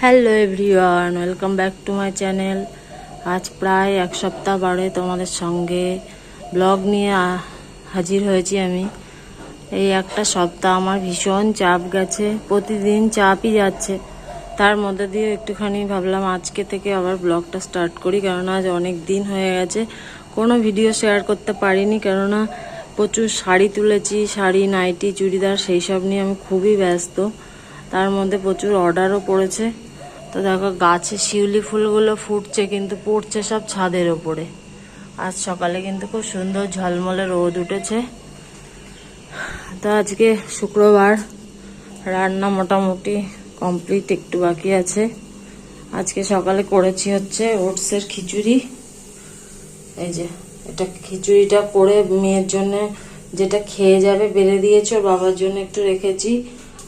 Hello everyone, welcome back to my channel. আজ প্রায় এক সপ্তাহ বারে তোমাদের সঙ্গে ব্লগ নিয়ে হাজির হয়েছি আমি। এই একটা সপ্তাহ আমার ভীষণ চাপ গেছে, প্রতিদিন চাপই যাচ্ছে। তার মধ্যে দিয়ে একটুখানি ভাবলাম আজকে থেকে আবার ব্লগটা স্টার্ট করি কারণ আজ অনেক দিন হয়ে গেছে। কোনো ভিডিও শেয়ার করতে পারিনি, কেননা প্রচুর শাড়ি তুলেছি, শাড়ি, নাইটি, চুড়িদার, সেই সব নিয়ে আমি খুবই ব্যস্ত। তার মধ্যে প্রচুর অর্ডারও পড়েছে। তো দেখো গাছে শিউলি ফুলগুলো ফুটছে, কিন্তু পড়ছে সব ছাদের ওপরে। আজ সকালে কিন্তু খুব সুন্দর ঝলমলে রোদ উঠেছে। তো আজকে শুক্রবার, রান্না মোটামুটি কমপ্লিট, একটু বাকি আছে। আজকে সকালে করেছি হচ্ছে ওটসের খিচুড়ি। এই যে, এটা খিচুড়িটা করে মেয়ের জন্য যেটা খেয়ে যাবে, বেড়ে দিয়েছে, ওর বাবার জন্য একটু রেখেছি।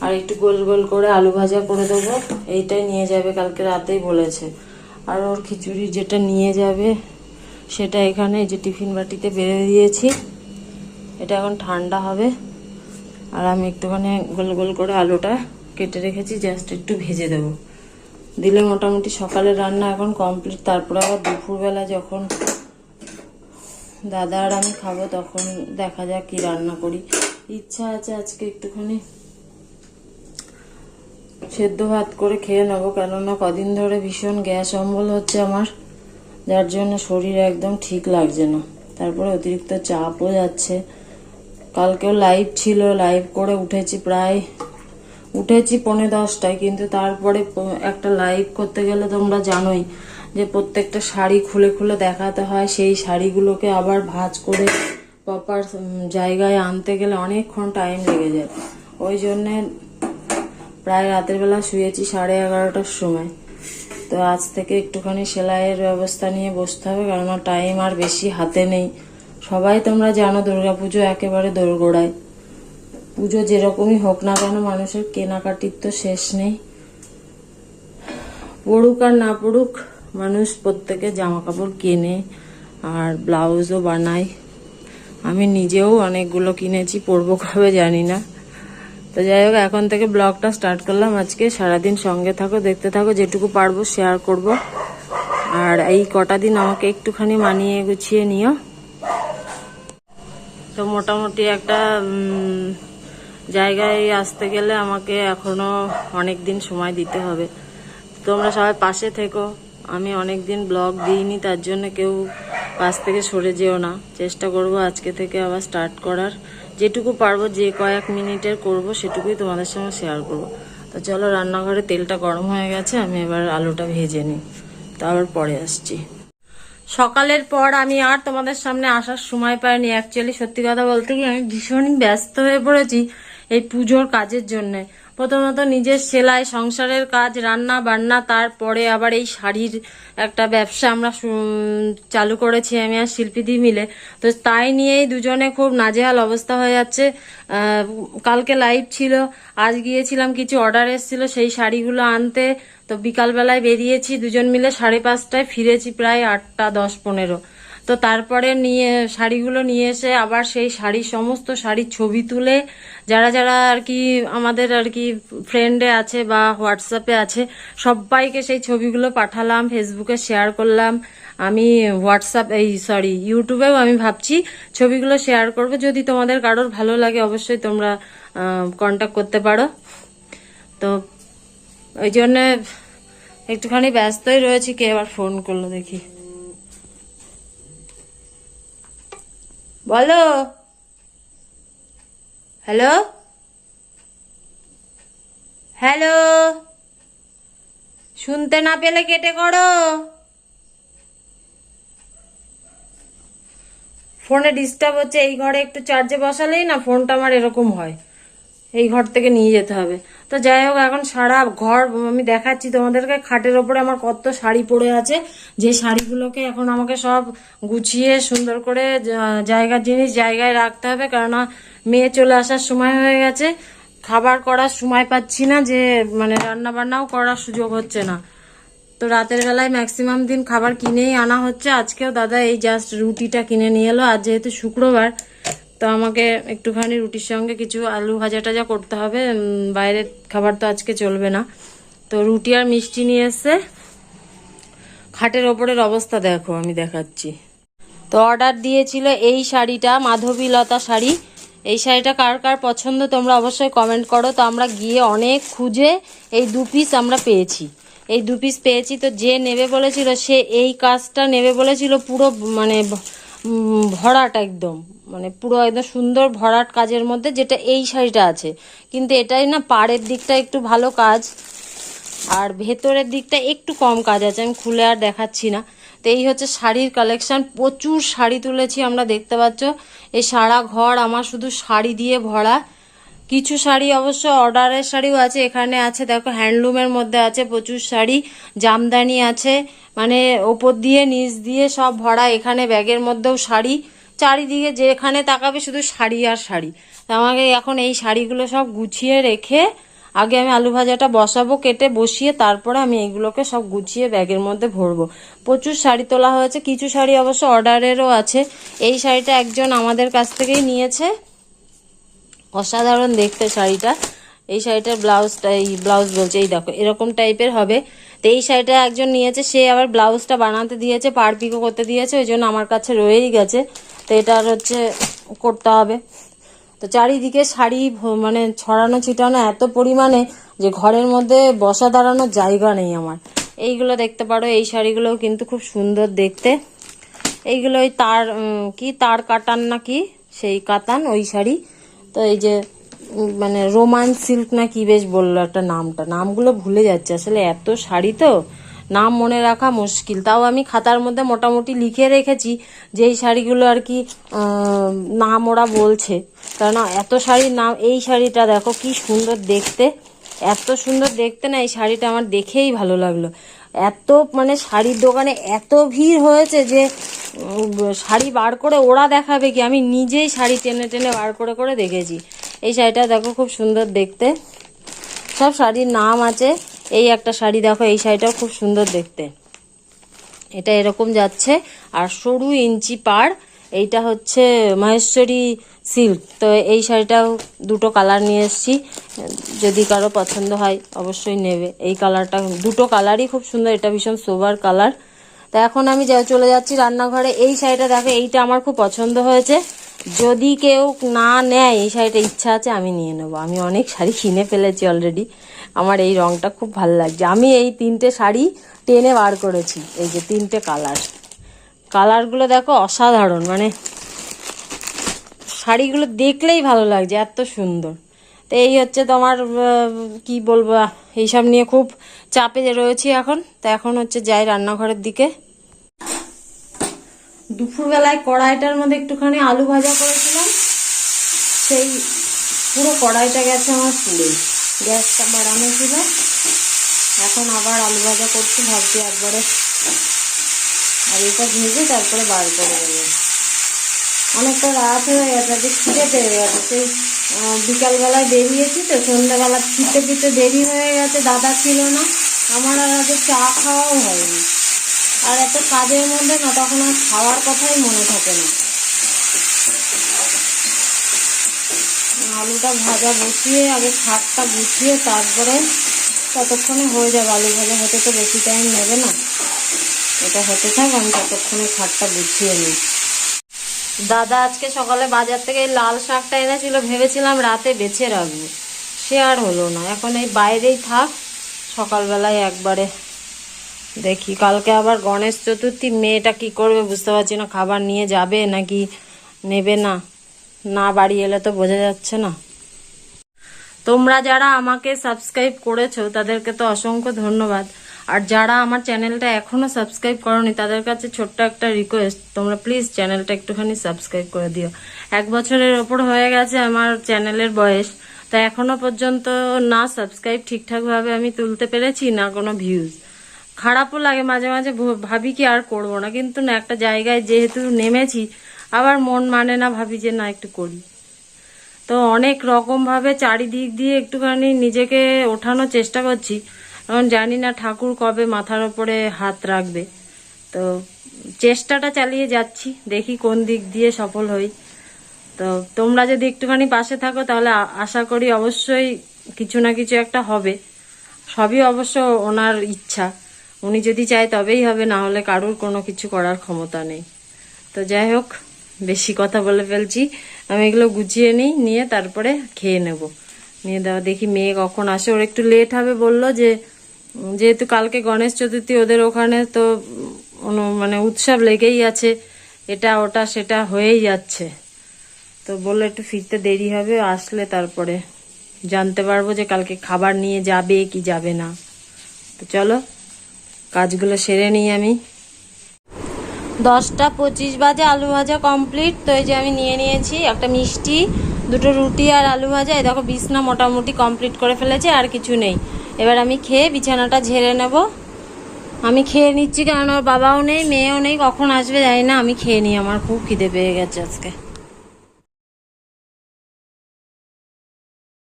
আর একটু গোল গোল করে আলু ভাজা করে দেবো। এইটাই নিয়ে যাবে, কালকে রাতেই বলেছে। আর ওর খিচুড়ি যেটা নিয়ে যাবে, সেটা এখানে যে টিফিন বাটিতে বেড়ে দিয়েছি। এটা এখন ঠান্ডা হবে। আর আমি একটুখানি গোল গোল করে আলুটা কেটে রেখেছি জাস্ট একটু ভেজে দেবো। দিলে মোটামুটি সকালের রান্না এখন কমপ্লিট তারপরে আবার দুপুরবেলা যখন দাদা আর আমি খাব, তখন দেখা যাক কি রান্না করি। ইচ্ছা আছে আজকে একটুখানি সেদ্ধ ভাত করে খেয়ে নেব, কেননা কদিন ধরে ভীষণ গ্যাস অম্বল হচ্ছে আমার। যার জন্য শরীর একদম ঠিক লাগছে না। তারপরে অতিরিক্ত চাপও যাচ্ছে। কালকেও লাইভ ছিল লাইভ করে উঠেছি প্রায়, উঠেছি পৌনে দশটায়, কিন্তু তারপরে একটা লাইভ করতে গেলে তোমরা জানোই যে প্রত্যেকটা শাড়ি খুলে খুলে দেখাতে হয়। সেই শাড়িগুলোকে আবার ভাঁজ করে প্রপার জায়গায় আনতে গেলে অনেকক্ষণ টাইম লেগে যায়। ওই জন্যে প্রায় রাতের বেলা শুয়েছি সাড়ে এগারোটার সময়। তো আজ থেকে একটুখানি সেলাইয়ের ব্যবস্থা নিয়ে বসতে হবে, কারণ টাইম আর বেশি হাতে নেই। সবাই তোমরা জানো দুর্গাপুজো একেবারে দোরগোড়ায়। পুজো যেরকমই হোক না কেন, মানুষের কেনাকাটির তো শেষ নেই। পড়ুক আর না পড়ুক, মানুষ প্রত্যেকে জামা কাপড় কেনে আর ব্লাউজও বানায়। আমি নিজেও অনেকগুলো কিনেছি, পরবো কবে জানি না। তো যাই হোক, এখন থেকে ব্লগটা স্টার্ট করলাম আজকে। সারাদিন সঙ্গে থাকো, দেখতে থাকো, যেটুকু পারব শেয়ার করব। আর এই কটা দিন আমাকে একটুখানি মানিয়ে গুছিয়ে নিও। তো মোটামুটি একটা জায়গায় আসতে গেলে আমাকে এখনও অনেক দিন সময় দিতে হবে। তোমরা সবাই পাশে থেকো। আমি অনেক দিন ব্লগ দিইনি, তার জন্য কেউ পাশ থেকে সরে যেও না। চেষ্টা করব আজকে থেকে আবার স্টার্ট করার। যেটুকু পারব, যে কয়েক মিনিটের করব, সেটুকুই তোমাদের সঙ্গে শেয়ার করব। তো চলো, রান্নাঘরে তেলটা গরম হয়ে গেছে, আমি এবার আলুটা ভেজে নিই। তো আবার পরে আসছি। সকালের পর আমি আর তোমাদের সামনে আসার সময় পাইনি। অ্যাকচুয়ালি সত্যি কথা বলতে গিয়ে আমি ভীষণই ব্যস্ত হয়ে পড়েছি এই পুজোর কাজের জন্য। প্রথমত নিজের সেলাই, সংসারের কাজ, রান্না বান্না, তারপরে আবার এই শাড়ির একটা ব্যবসা আমরা চালু করেছি আমি আর শিল্পীদি মিলে। তো তাই নিয়েই দুজনে খুব নাজেহাল অবস্থা হয়ে যাচ্ছে। কালকে লাইভ ছিল, আজ গিয়েছিলাম, কিছু অর্ডার এসেছিল সেই শাড়িগুলো আনতে। তো বিকালবেলায় বেরিয়েছি, দুজন মিলে সাড়ে পাঁচটায় ফিরেছি প্রায় আটটা দশ পনেরো। তো তারপরে নিয়ে, শাড়িগুলো নিয়ে এসে আবার সেই শাড়ির সমস্ত শাড়ির ছবি তুলে যারা যারা আর কি আমাদের আর কি ফ্রেন্ডে আছে বা হোয়াটসঅ্যাপে আছে, সবাইকে সেই ছবিগুলো পাঠালাম ফেসবুকে শেয়ার করলাম। আমি হোয়াটসঅ্যাপ এই সরি ইউটিউবেও আমি ভাবছি ছবিগুলো শেয়ার করব। যদি তোমাদের কারোর ভালো লাগে অবশ্যই তোমরা কন্ট্যাক্ট করতে পারো। তো ওই জন্যে একটুখানি ব্যস্তই রয়েছি, কে আবার ফোন করল দেখি। বলো। হ্যালো? হ্যালো? শুনতে না পেলে কেটে করো। ফোনে ডিস্টার্ব হচ্ছে, এই ঘরে একটু চার্জে বসালেই না ফোনটা আমার এরকম হয়। এই ঘর থেকে নিয়ে যেতে হবে। তো যাই হোক, এখন সারা ঘর আমি দেখাচ্ছি তোমাদেরকে। খাটের ওপরে আমার কত শাড়ি পড়ে আছে। যে শাড়িগুলোকে এখন আমাকে সব গুছিয়ে সুন্দর করে জায়গার জিনিস জায়গায় রাখতে হবে। কেননা মেয়ে চলে আসার সময় হয়ে গেছে। খাবার করার সময় পাচ্ছি না যে মানে রান্না বান্নাও করার সুযোগ হচ্ছে না। তো রাতের বেলায় ম্যাক্সিমাম দিন খাবার কিনেই আনা হচ্ছে। আজকেও দাদা এই জাস্ট রুটিটা কিনে নিয়ে এলো। আজ যেহেতু শুক্রবার তো আমাকে একটুখানি রুটির সঙ্গে কিছু আলু ভাজা টাজা করতে হবে বাইরের খাবার তো আজকে চলবে না। তো রুটি আর মিষ্টি নিয়ে এসে খাটের ওপরের অবস্থা দেখো, আমি দেখাচ্ছি। তো অর্ডার দিয়েছিল এই শাড়িটা, মাধবীলতা শাড়ি। এই শাড়িটা কার কার পছন্দ তোমরা অবশ্যই কমেন্ট করো। তো আমরা গিয়ে অনেক খুঁজে এই দু পিস আমরা পেয়েছি। এই দু পিস পেয়েছি, তো যে নেবে বলেছিল সে এই কাজটা নেবে বলেছিল, পুরো মানে ভরাট একদম। মানে পুরো একদম সুন্দর ভরাট কাজের মধ্যে যেটা এই শাড়িটা আছে। কিন্তু এটাই না পাড়ের দিকটা একটু ভালো কাজ। আর ভেতরের দিকটা একটু কম কাজ আছে, আমি খুলে আর দেখাচ্ছি না। তো এই হচ্ছে শাড়ির কালেকশান প্রচুর শাড়ি তুলেছি আমরা, দেখতে পাচ্ছ? এই সারা ঘর আমার শুধু শাড়ি দিয়ে ভরা। কিছু শাড়ি অবশ্য অর্ডারের শাড়িও আছে, এখানে আছে, দেখো, হ্যান্ডলুমের মধ্যে আছে প্রচুর শাড়ি, জামদানি আছে মানে ওপর দিয়ে, নিচ দিয়ে সব ভরা, এখানে ব্যাগের মধ্যেও শাড়ি। চারিদিকে যেখানে তাকাবে শুধু শাড়ি আর শাড়ি। আমাকে এখন এই শাড়িগুলো সব গুছিয়ে রেখে আগে আমি আলু ভাজাটা বসাবো, কেটে বসিয়ে তারপরে আমি এইগুলোকে সব গুছিয়ে ব্যাগের মধ্যে ভরবো। প্রচুর শাড়ি তোলা হয়েছে, কিছু শাড়ি অবশ্য অর্ডারেরও আছে। এই শাড়িটা একজন আমাদের কাছ থেকেই নিয়েছে। অসাধারণ দেখতে শাড়িটা। এই শাড়িটার ব্লাউজটা, এই ব্লাউজ বলছে, এই দেখো, এরকম টাইপের হবে। তো এই শাড়িটা একজন নিয়েছে, সে আবার ব্লাউজটা বানাতে দিয়েছে পার পিকো করতে দিয়েছে, ওই জন্য আমার কাছে রয়েই গেছে। তো এটার হচ্ছে করতে হবে। তো চারিদিকে শাড়ি মানে ছড়ানো, ছিটানো এত পরিমাণে যে ঘরের মধ্যে বসা দাঁড়ানোর জায়গা নেই আমার। এইগুলো দেখতে পারো, এই শাড়িগুলোও কিন্তু খুব সুন্দর দেখতে। এইগুলো ওই তার কি তার কাটান না কি? সেই কাতান, ওই শাড়ি। তো এই যে মানে রোমান সিল্ক না কি বেশ বলল একটা নামটা। নামগুলো ভুলে যাচ্ছে। আসলে এত শাড়ি তো। নাম মনে রাখা মুশকিল। তাও আমি খাতার মধ্যে মোটামুটি লিখে রেখেছি যে এই শাড়িগুলো আর কি নাম ওরা বলছে। কারণ এত শাড়ির নাম, এই শাড়িটা দেখো কি সুন্দর দেখতে। এত সুন্দর দেখতে না এই শাড়িটা আমার দেখেই ভালো লাগল। এত মানে শাড়ির দোকানে এত ভিড় হয়েছে যে শাড়ি বার করে ওরা দেখাবে কি? আমি নিজেই শাড়ি টেনে টেনে বার করে করে দেখেছি। এই শাড়িটা দেখো খুব সুন্দর দেখতে। সব শাড়ির নাম আছে। এই একটা শাড়ি দেখো, এই শাড়িটাও খুব সুন্দর দেখতে। এটা এরকম যাচ্ছে। আর সরু ইঞ্চি পার এইটা হচ্ছে মহেশ্বরী সিল্ক। তো এই শাড়িটাও দুটো কালার নিয়ে এসেছি। যদি কারও পছন্দ হয়, অবশ্যই নেবে। এই কালারটা দুটো কালারই খুব সুন্দর, এটা ভীষণ সোবার কালার। তা এখন আমি যা চলে যাচ্ছি রান্নাঘরে। এই শাড়িটা দেখো, এইটা আমার খুব পছন্দ হয়েছে। যদি কেউ না নেয়, এই শাড়িটা ইচ্ছা আছে, আমি নিয়ে নেব। আমি অনেক শাড়ি কিনে ফেলেছি অলরেডি আমার এই রংটা খুব ভালো লাগছে। আমি এই তিনটে শাড়ি টেনে বার করেছি, এই যে তিনটে কালার। কালারগুলো দেখো অসাধারণ মানে শাড়িগুলো দেখলেই ভালো লাগছে, এত সুন্দর। তো এই হচ্ছে তোমার কি বলব, এইসব নিয়ে খুব চাপে রয়েছি এখন। তো এখন হচ্ছে যাই রান্নাঘরের দিকে। দুপুরবেলায় কড়াইটার মধ্যে একটুখানি আলু ভাজা করেছিলাম। সেই পুরো কড়াইটা গেছে আমার পুড়ে গ্যাসটা বাড়ানো ছিল। এখন আবার আলু ভাজা করছি, ভাবছি একবারে আলুটা ভেজে তারপরে বার করে দেবো অনেকটা রাত হয়ে গেছে, আজকে খিদে পেয়ে গেছে। সেই বিকালবেলায় বেরিয়েছি তো, সন্ধ্যাবেলা ফিরতে ফিরতে দেরি হয়ে গেছে, দাদা ছিল না। আমার আর আগে চা খাওয়াও হয়নি। আর এত কাজের মধ্যে না, তখন আর খাওয়ার কথাই মনে থাকে না। আলুটা ভাজা বসিয়ে আগে খাটটা গুছিয়ে তারপরে ততক্ষণে হয়ে যাবে আলু ভাজা। হতে তো বেশি টাইম নেবে না। এটা হতে থাক, আমি ততক্ষণে খাটটা গুছিয়ে নিই। দাদা আজকে সকালে বাজার থেকে এই লাল শাকটা এনেছিল, ভেবেছিলাম রাতে বেছে রাখব। সে আর হলো না। এখন এই বাইরেই থাক, সকালবেলায় একবারে দেখি। কালকে আবার গণেশ চতুর্থী, মেয়েটা কি করবে বুঝতে পারছি না। খাবার নিয়ে যাবে নাকি নেবে না? না বাড়ি এলে তো বোঝা যাচ্ছে না। তোমরা যারা আমাকে সাবস্ক্রাইব করেছ, তাদেরকে তো অসংখ্য ধন্যবাদ। আর যারা আমার চ্যানেলটা এখনও সাবস্ক্রাইব করনি, তাদের কাছে ছোট্ট একটা রিকোয়েস্ট তোমরা প্লিজ চ্যানেলটা একটুখানি সাবস্ক্রাইব করে দিও। এক বছরের ওপর হয়ে গেছে আমার চ্যানেলের বয়স, তা এখনও পর্যন্ত না সাবস্ক্রাইব ঠিকঠাকভাবে আমি তুলতে পেরেছি, না কোনো ভিউজ খারাপও লাগে, মাঝে মাঝে ভাবি কি আর করব না। কিন্তু না, একটা জায়গায় যেহেতু নেমেছি, আবার মন মানে না, ভাবি যে না, একটু করি। তো অনেক রকম ভাবে চারিদিক দিয়ে একটুখানি নিজেকে ওঠানোর চেষ্টা করছি। এখন জানি না, ঠাকুর কবে মাথার ওপরে হাত রাখবে। তো চেষ্টাটা চালিয়ে যাচ্ছি, দেখি কোন দিক দিয়ে সফল হই। তো তোমরা যদি একটুখানি পাশে থাকো, তাহলে আশা করি অবশ্যই কিছু না কিছু একটা হবে। সবই অবশ্য ওনার ইচ্ছা। উনি যদি চায় তবেই হবে, না হলে কারুর কোনো কিছু করার ক্ষমতা নেই। তো যাই হোক, বেশি কথা বলে ফেলছি। আমি এগুলো গুছিয়ে নিই, নিয়ে তারপরে খেয়ে নেব। নিয়ে দেওয়া দেখি মেয়ে কখন আসে। ওর একটু লেট হবে বলল যে যেহেতু কালকে গণেশ চতুর্থী ওদের ওখানে তো মানে উৎসব লেগেই আছে। এটা, ওটা, সেটা হয়েই যাচ্ছে। তো বলল একটু ফিরতে দেরি হবে, আসলে তারপরে জানতে পারব যে কালকে খাবার নিয়ে যাবে কি যাবে না। তো চলো কাজগুলো সেরে নিই আমি। দশটা পঁচিশ বাজে, আলু ভাজা কমপ্লিট তো এই যে আমি নিয়ে নিয়েছি একটা মিষ্টি, দুটো রুটি আর আলু ভাজা। এই দেখো বিছনা মোটামুটি কমপ্লিট করে ফেলেছে, আর কিছু নেই। এবার আমি খেয়ে বিছানাটা ঝেড়ে নেব। আমি খেয়ে নিচ্ছি কারণ ওর বাবাও নেই, মেয়েও নেই, কখন আসবে জানি না। আমি খেয়ে নিই, আমার খুব খিদে পেয়ে গেছে আজকে।